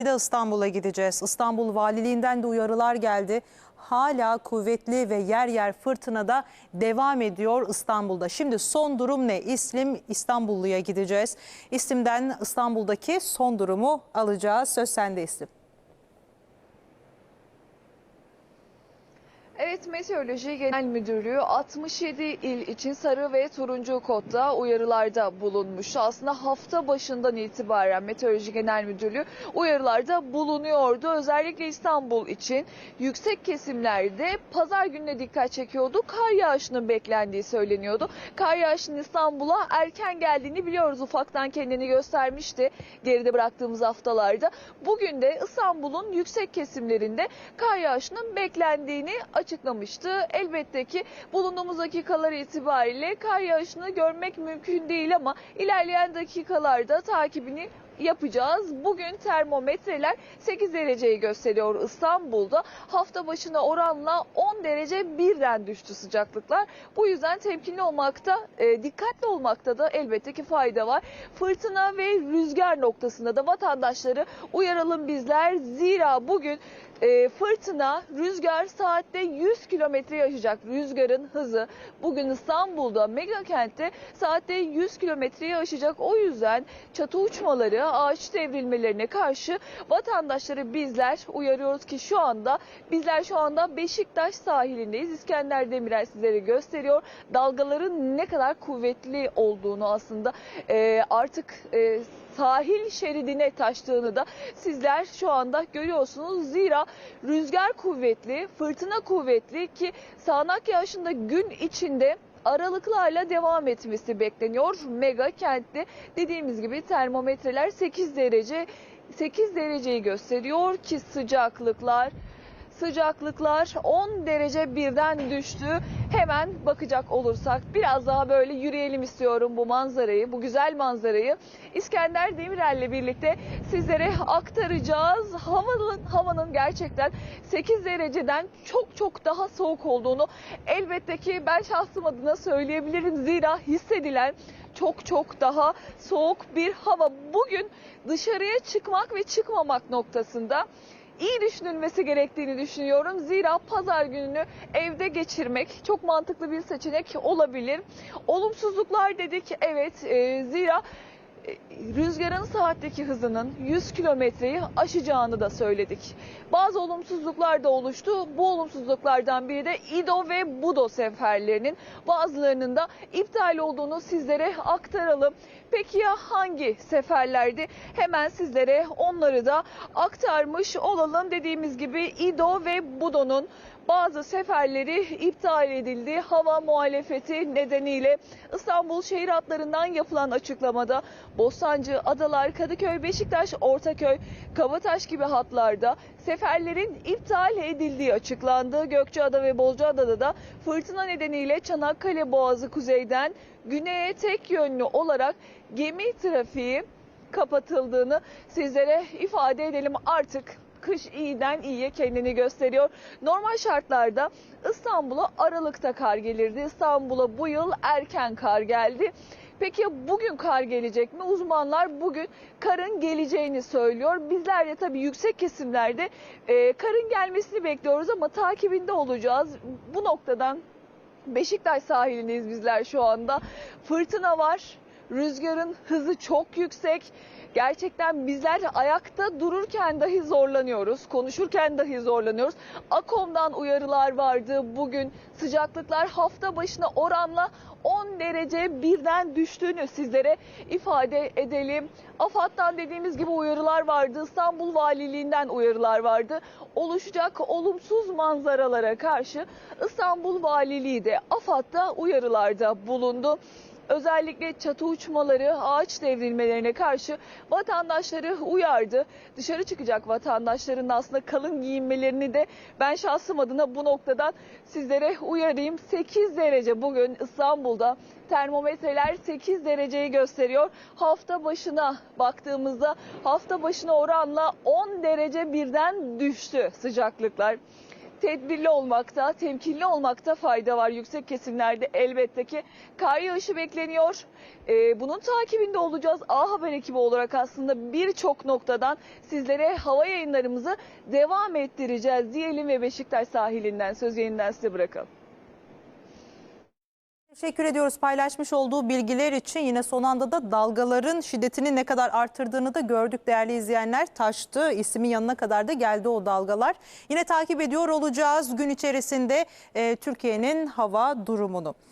Bir de İstanbul'a gideceğiz. İstanbul Valiliğinden de uyarılar geldi. Hala kuvvetli ve yer yer fırtınada devam ediyor İstanbul'da. Şimdi son durum ne? İslim İstanbullu'ya gideceğiz. İslim'den İstanbul'daki son durumu alacağız. Söz sende İslim. Evet Meteoroloji Genel Müdürlüğü 67 il için sarı ve turuncu kodda uyarılarda bulunmuştu. Aslında hafta başından itibaren Meteoroloji Genel Müdürlüğü uyarılarda bulunuyordu. Özellikle İstanbul için yüksek kesimlerde pazar gününe dikkat çekiyordu. Kar yağışının beklendiği söyleniyordu. Kar yağışının İstanbul'a erken geldiğini biliyoruz. Ufaktan kendini göstermişti geride bıraktığımız haftalarda. Bugün de İstanbul'un yüksek kesimlerinde kar yağışının beklendiğini açıklamıştı. Elbette ki bulunduğumuz dakikalar itibariyle kar yağışını görmek mümkün değil ama ilerleyen dakikalarda takibini yapacağız. Bugün termometreler 8 dereceyi gösteriyor İstanbul'da. Hafta başına oranla 10 derece birden düştü sıcaklıklar. Bu yüzden temkinli olmakta, e, dikkatli olmakta da elbette ki fayda var. Fırtına ve rüzgar noktasında da vatandaşları uyaralım bizler. Zira bugün e, fırtına, rüzgar saatte 100 kilometreyi aşacak. Rüzgarın hızı bugün İstanbul'da mega kentte saatte 100 kilometreyi aşacak. O yüzden çatı uçmaları, ağaç devrilmelerine karşı vatandaşları bizler uyarıyoruz ki şu anda bizler şu anda Beşiktaş sahilindeyiz. İskender Demirel sizlere gösteriyor. Dalgaların ne kadar kuvvetli olduğunu aslında e, artık e, sahil şeridine taştığını da sizler şu anda görüyorsunuz. Zira rüzgar kuvvetli, fırtına kuvvetli ki sağanak yağışın da gün içinde aralıklarla devam etmesi bekleniyor. Mega kentte dediğimiz gibi termometreler 8 derece 8 dereceyi gösteriyor ki sıcaklıklar sıcaklıklar 10 derece birden düştü. Hemen bakacak olursak biraz daha böyle yürüyelim istiyorum bu manzarayı, bu güzel manzarayı. İskender Demirel'le birlikte sizlere aktaracağız. Havanın havanın gerçekten 8 dereceden çok çok daha soğuk olduğunu elbette ki ben şahsım adına söyleyebilirim. Zira hissedilen çok çok daha soğuk bir hava. Bugün dışarıya çıkmak ve çıkmamak noktasında iyi düşünülmesi gerektiğini düşünüyorum. Zira pazar gününü evde geçirmek çok mantıklı bir seçenek olabilir. Olumsuzluklar dedik evet e, zira rüzgarın saatteki hızının 100 kilometreyi aşacağını da söyledik. Bazı olumsuzluklar da oluştu. Bu olumsuzluklardan biri de İdo ve Budo seferlerinin bazılarının da iptal olduğunu sizlere aktaralım. Peki ya hangi seferlerdi? Hemen sizlere onları da aktarmış olalım. Dediğimiz gibi İdo ve Budo'nun bazı seferleri iptal edildi. Hava muhalefeti nedeniyle İstanbul şehir hatlarından yapılan açıklamada Bostancı, Adalar, Kadıköy, Beşiktaş, Ortaköy, Kabataş gibi hatlarda seferlerin iptal edildiği açıklandı. Gökçeada ve Bozcaada'da da fırtına nedeniyle Çanakkale Boğazı kuzeyden güneye tek yönlü olarak gemi trafiği kapatıldığını sizlere ifade edelim artık kış iyiden iyiye kendini gösteriyor. Normal şartlarda İstanbul'a Aralık'ta kar gelirdi. İstanbul'a bu yıl erken kar geldi. Peki bugün kar gelecek mi? Uzmanlar bugün karın geleceğini söylüyor. Bizler de tabii yüksek kesimlerde e, karın gelmesini bekliyoruz ama takibinde olacağız. Bu noktadan Beşiktaş sahilindeyiz bizler şu anda. Fırtına var. Rüzgarın hızı çok yüksek. Gerçekten bizler ayakta dururken dahi zorlanıyoruz. Konuşurken dahi zorlanıyoruz. Akom'dan uyarılar vardı. Bugün sıcaklıklar hafta başına oranla 10 derece birden düştüğünü sizlere ifade edelim. AFAD'dan dediğimiz gibi uyarılar vardı. İstanbul Valiliğinden uyarılar vardı. Oluşacak olumsuz manzaralara karşı İstanbul Valiliği de AFAD'da uyarılarda bulundu özellikle çatı uçmaları, ağaç devrilmelerine karşı vatandaşları uyardı. Dışarı çıkacak vatandaşların aslında kalın giyinmelerini de ben şahsım adına bu noktadan sizlere uyarayım. 8 derece bugün İstanbul'da termometreler 8 dereceyi gösteriyor. Hafta başına baktığımızda hafta başına oranla 10 derece birden düştü sıcaklıklar. Tedbirli olmakta, temkinli olmakta fayda var. Yüksek kesimlerde elbette ki kar yağışı bekleniyor. Ee, bunun takibinde olacağız. A Haber ekibi olarak aslında birçok noktadan sizlere hava yayınlarımızı devam ettireceğiz diyelim ve Beşiktaş sahilinden söz yeniden size bırakalım. Teşekkür ediyoruz paylaşmış olduğu bilgiler için. Yine son anda da dalgaların şiddetini ne kadar artırdığını da gördük değerli izleyenler. Taştı ismin yanına kadar da geldi o dalgalar. Yine takip ediyor olacağız gün içerisinde e, Türkiye'nin hava durumunu.